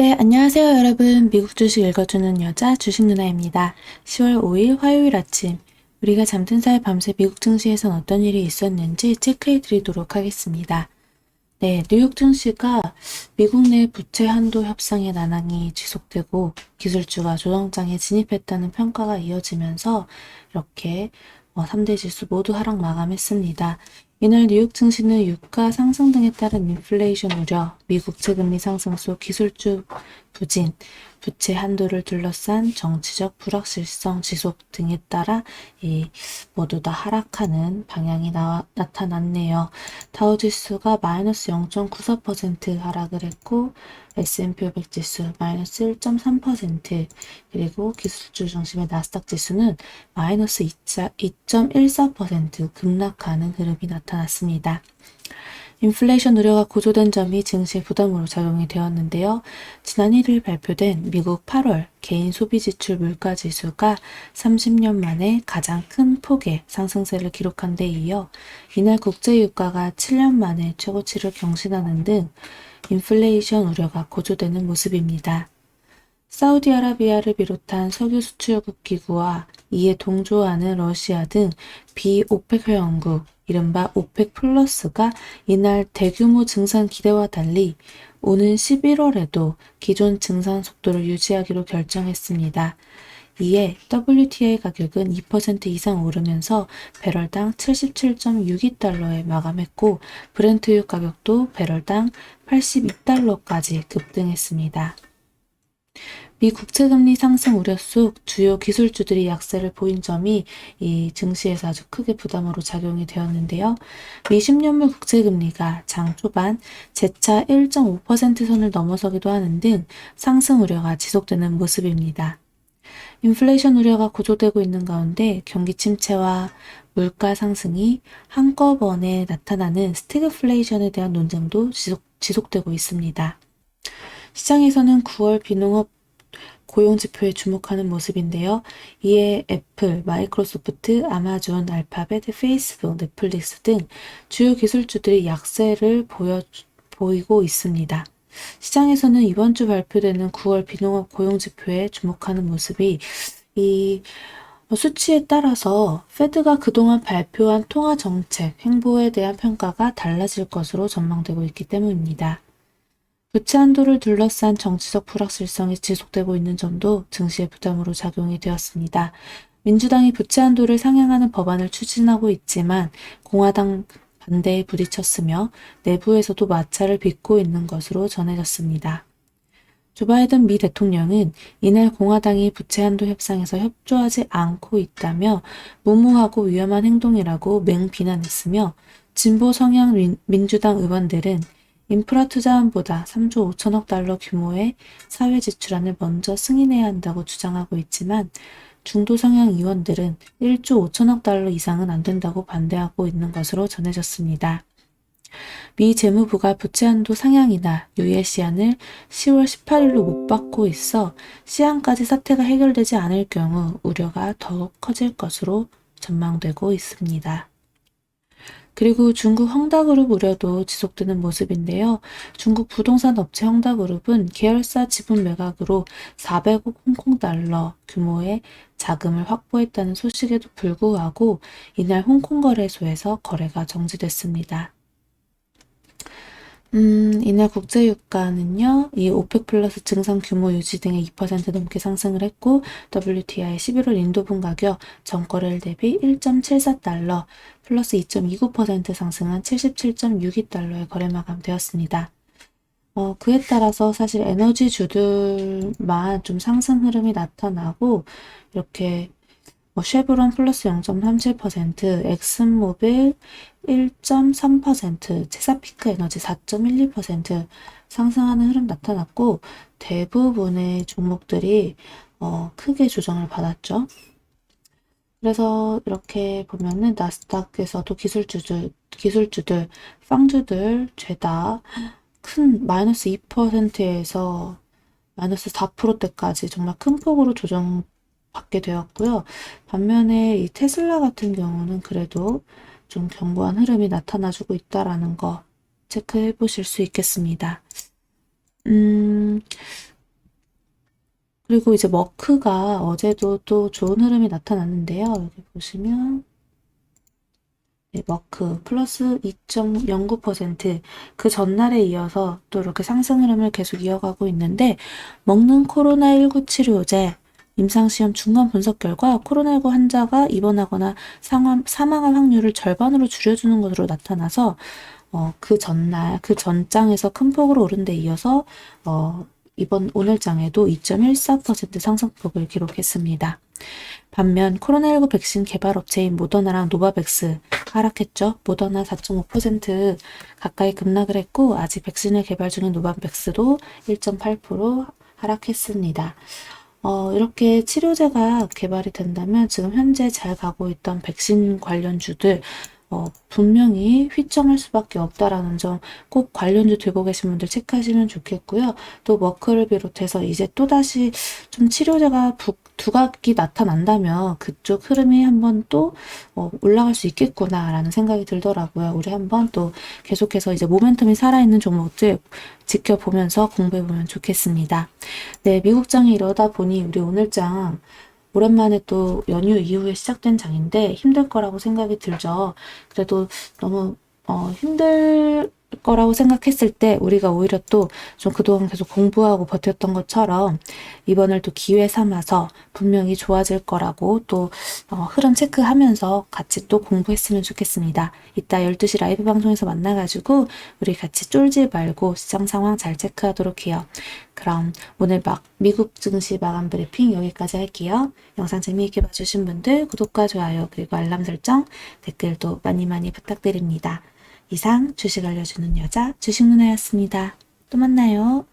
네, 안녕하세요, 여러분. 미국 주식 읽어주는 여자 주식 누나입니다. 10월 5일 화요일 아침, 우리가 잠든 사이 밤새 미국 증시에선 어떤 일이 있었는지 체크해 드리도록 하겠습니다. 네, 뉴욕 증시가 미국 내 부채 한도 협상의 난항이 지속되고 기술주가 조정장에 진입했다는 평가가 이어지면서 이렇게 3대 지수 모두 하락 마감했습니다. 이날 뉴욕 증시는 유가 상승 등에 따른 인플레이션 우려, 미국 채금리 상승 속 기술주 부진, 부채 한도를 둘러싼 정치적 불확실성 지속 등에 따라 이 모두 다 하락하는 방향이 나, 나타났네요. 다우 지수가 마이너스 0.94% 하락을 했고 S&P 500 지수 마이너스 1.3% 그리고 기술주 중심의 나스닥 지수는 마이너스 2.14% 급락하는 흐름이 나타났습니다. 인플레이션 우려가 고조된 점이 증시의 부담으로 작용이 되었는데요. 지난 1일 발표된 미국 8월 개인 소비 지출 물가 지수가 30년 만에 가장 큰 폭의 상승세를 기록한 데 이어 이날 국제 유가가 7년 만에 최고치를 경신하는 등 인플레이션 우려가 고조되는 모습입니다. 사우디아라비아를 비롯한 석유 수출국 기구와 이에 동조하는 러시아 등 비오펙 회원국, 이른바 오펙 플러스가 이날 대규모 증산 기대와 달리 오는 11월에도 기존 증산 속도를 유지하기로 결정했습니다. 이에 WTI 가격은 2% 이상 오르면서 배럴당 77.62달러에 마감했고 브렌트유 가격도 배럴당 82달러까지 급등했습니다. 미 국채금리 상승 우려 속 주요 기술주들이 약세를 보인 점이 이 증시에서 아주 크게 부담으로 작용이 되었는데요. 미 10년물 국채금리가 장 초반 재차 1.5% 선을 넘어서기도 하는 등 상승 우려가 지속되는 모습입니다. 인플레이션 우려가 고조되고 있는 가운데 경기 침체와 물가 상승이 한꺼번에 나타나는 스태그플레이션에 대한 논쟁도 지속, 지속되고 있습니다. 시장에서는 9월 비농업 고용지표에 주목하는 모습인데요. 이에 애플, 마이크로소프트, 아마존, 알파벳, 페이스북, 넷플릭스 등 주요 기술주들이 약세를 보여, 보이고 있습니다. 시장에서는 이번 주 발표되는 9월 비농업 고용지표에 주목하는 모습이 이 수치에 따라서 페드가 그동안 발표한 통화 정책, 행보에 대한 평가가 달라질 것으로 전망되고 있기 때문입니다. 부채 한도를 둘러싼 정치적 불확실성이 지속되고 있는 점도 증시의 부담으로 작용이 되었습니다. 민주당이 부채 한도를 상향하는 법안을 추진하고 있지만 공화당 반대에 부딪혔으며 내부에서도 마찰을 빚고 있는 것으로 전해졌습니다. 조 바이든 미 대통령은 이날 공화당이 부채 한도 협상에서 협조하지 않고 있다며 무모하고 위험한 행동이라고 맹비난했으며 진보 성향 민주당 의원들은 인프라 투자안보다 3조 5천억 달러 규모의 사회 지출안을 먼저 승인해야 한다고 주장하고 있지만 중도 성향 의원들은 1조 5천억 달러 이상은 안 된다고 반대하고 있는 것으로 전해졌습니다. 미 재무부가 부채 한도 상향이나 유예 시한을 10월 18일로 못 받고 있어 시한까지 사태가 해결되지 않을 경우 우려가 더욱 커질 것으로 전망되고 있습니다. 그리고 중국 헝다그룹 우려도 지속되는 모습인데요. 중국 부동산 업체 헝다그룹은 계열사 지분 매각으로 400억 홍콩 달러 규모의 자금을 확보했다는 소식에도 불구하고 이날 홍콩 거래소에서 거래가 정지됐습니다. 음, 이날 국제유가는요, 이 오펙 플러스 증상 규모 유지 등의 2% 넘게 상승을 했고, WTI 11월 인도분 가격 전거래일 대비 1.74달러, 플러스 2.29% 상승한 77.62달러에 거래 마감되었습니다. 어, 그에 따라서 사실 에너지 주들만 좀 상승 흐름이 나타나고, 이렇게 뭐 쉐브론 플러스 0.37%, 엑슨모빌 1.3%, 체사피크 에너지 4.12% 상승하는 흐름 나타났고 대부분의 종목들이 어, 크게 조정을 받았죠. 그래서 이렇게 보면은 나스닥에서도 기술주들, 기술주들, 빵주들 죄다 큰 마이너스 2%에서 마이너스 4%대까지 정말 큰 폭으로 조정 받게 되었고요. 반면에 이 테슬라 같은 경우는 그래도 좀 견고한 흐름이 나타나주고 있다라는 거 체크해 보실 수 있겠습니다. 음, 그리고 이제 머크가 어제도 또 좋은 흐름이 나타났는데요. 여기 보시면 네, 머크 플러스 2.09%. 그 전날에 이어서 또 이렇게 상승 흐름을 계속 이어가고 있는데, 먹는 코로나19 치료제, 임상시험 중간 분석 결과 코로나19 환자가 입원하거나 상황, 사망할 확률을 절반으로 줄여주는 것으로 나타나서, 어, 그 전날, 그 전장에서 큰 폭으로 오른 데 이어서, 어, 이번 오늘장에도 2.14% 상승폭을 기록했습니다. 반면 코로나19 백신 개발 업체인 모더나랑 노바백스 하락했죠. 모더나 4.5% 가까이 급락을 했고 아직 백신을 개발 중인 노바백스도 1.8% 하락했습니다. 어, 이렇게 치료제가 개발이 된다면 지금 현재 잘 가고 있던 백신 관련주들 어, 분명히 휘청할 수밖에 없다라는 점 꼭 관련주 들고 계신 분들 체크하시면 좋겠고요. 또 머크를 비롯해서 이제 또다시 좀 치료제가 부, 두각이 나타난다면 그쪽 흐름이 한번 또 어, 올라갈 수 있겠구나라는 생각이 들더라고요. 우리 한번 또 계속해서 이제 모멘텀이 살아있는 종목들 지켜보면서 공부해보면 좋겠습니다. 네, 미국장이 이러다 보니 우리 오늘장 오랜만에 또 연휴 이후에 시작된 장인데 힘들 거라고 생각이 들죠. 그래도 너무 어, 힘들 거라고 생각했을 때 우리가 오히려 또 좀 그동안 계속 공부하고 버텼던 것처럼 이번을 또 기회 삼아서 분명히 좋아질 거라고 또 어, 흐름 체크하면서 같이 또 공부했으면 좋겠습니다. 이따 12시 라이브 방송에서 만나가지고 우리 같이 쫄지 말고 시장 상황 잘 체크하도록 해요. 그럼 오늘 막 미국 증시 마감 브리핑 여기까지 할게요. 영상 재미있게 봐주신 분들 구독과 좋아요 그리고 알람 설정 댓글도 많이 많이 부탁드립니다. 이상 주식 알려주는 여자 주식 누나였습니다. 또 만나요.